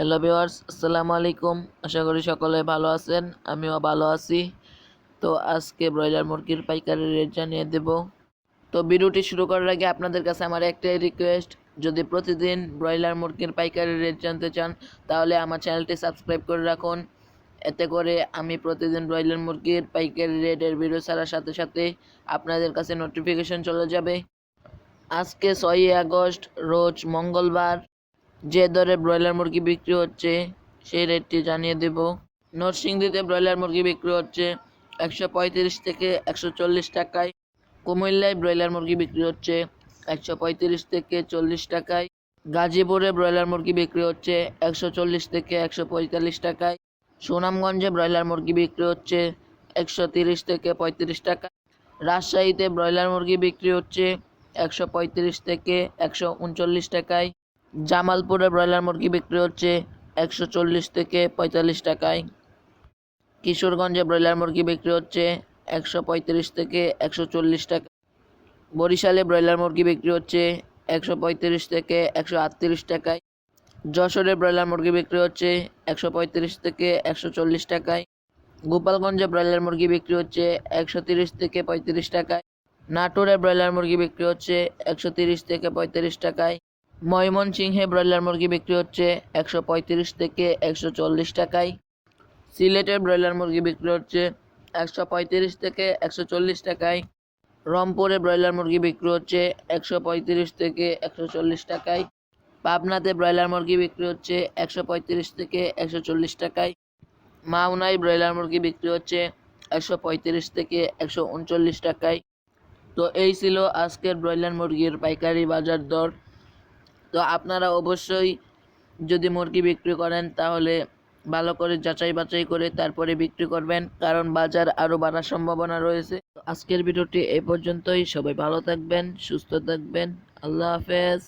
Hello viewers আসসালামু আলাইকুম আশা করি সকলে ভালো আছেন, আমিও ভালো আছি। তো আজকে ব্রয়লার মুরগির পাইকারি রেট জানিয়ে দেব। তো ভিডিওটি শুরু করার আগে আপনাদের কাছে আমার একটাই রিকোয়েস্ট যদি প্রতিদিন ব্রয়লার মুরগির পাইকারি রেট জানতে চান, তাহলে আমার চ্যানেলটি সাবস্ক্রাইব করে রাখুন। এতে করে আমি প্রতিদিন ব্রয়লার মুরগির পাইকারি রেটের ভিডিও ছাড়ার সাথে সাথে আপনাদের কাছে নোটিফিকেশন চলে যাবে। আজকে ছয়ই আগস্ট, রোজ মঙ্গলবার। যে দরে ব্রয়লার মুরগি বিক্রি হচ্ছে সেই রেটটি জানিয়ে দেব। নরসিংদীতে ব্রয়লার মুরগি বিক্রি হচ্ছে একশো পঁয়ত্রিশ থেকে একশো চল্লিশ টাকায়, কুমিল্লায় ব্রয়লার মুরগি বিক্রি হচ্ছে একশো পঁয়ত্রিশ থেকে চল্লিশ টাকায়, গাজীপুরে ব্রয়লার মুরগি বিক্রি হচ্ছে একশো চল্লিশ থেকে একশো পঁয়তাল্লিশ টাকায়, সুনামগঞ্জে ব্রয়লার মুরগি বিক্রি হচ্ছে একশো তিরিশ থেকে পঁয়ত্রিশ টাকা রাজশাহীতে ব্রয়লার মুরগি বিক্রি হচ্ছে একশো পঁয়ত্রিশ থেকে একশো উনচল্লিশ টাকায় জামালপুরে ব্রয়লার মুরগি বিক্রি হচ্ছে একশো চল্লিশ থেকে পঁয়তাল্লিশ টাকায়। কিশোরগঞ্জে ব্রয়লার মুরগি বিক্রি হচ্ছে একশো পঁয়ত্রিশ থেকে একশো চল্লিশ টাকা। বরিশালে ব্রয়লার মুরগি বিক্রি হচ্ছে একশো পঁয়ত্রিশ থেকে একশো আটত্রিশ টাকায়। যশোরে ব্রয়লার মুরগি বিক্রি হচ্ছে একশো পঁয়ত্রিশ থেকে একশো চল্লিশ টাকায়। গোপালগঞ্জে ব্রয়লার মুরগি বিক্রি হচ্ছে একশো তিরিশ থেকে পঁয়ত্রিশ টাকায়। নাটোরে ব্রয়লার মুরগি বিক্রি হচ্ছে একশো তিরিশ থেকে পঁয়ত্রিশ টাকায়। ময়মনসিংহে ব্রয়লার মুরগি বিক্রি হচ্ছে একশো পঁয়ত্রিশ থেকে একশো চল্লিশ টাকায়। সিলেটের ব্রয়লার মুরগি বিক্রি হচ্ছে একশো পঁয়ত্রিশ থেকে একশো চল্লিশ টাকায়। রংপুরে ব্রয়লার মুরগি বিক্রি হচ্ছে একশো পঁয়ত্রিশ থেকে একশো চল্লিশ টাকায়। পাবনাতে ব্রয়লার মুরগি বিক্রি হচ্ছে একশো পঁয়ত্রিশ থেকে একশো চল্লিশ টাকায়। মাওনায় ব্রয়লার মুরগি বিক্রি হচ্ছে একশো পঁয়ত্রিশ থেকে একশো উনচল্লিশ টাকায়। তো এই ছিল আজকের ব্রয়লার মুরগির পাইকারি বাজার দর। তো আপনারা অবশ্যই যদি মুরগি বিক্রি করেন, তাহলে ভালো করে যাচাই বাছাই করে তারপরে বিক্রি করবেন, কারণ বাজার আরও বাড়ার সম্ভাবনা রয়েছে। আজকের ভিডিওটি এ পর্যন্তই। সবাই ভালো থাকবেন, সুস্থ থাকবেন। আল্লাহ হাফেজ।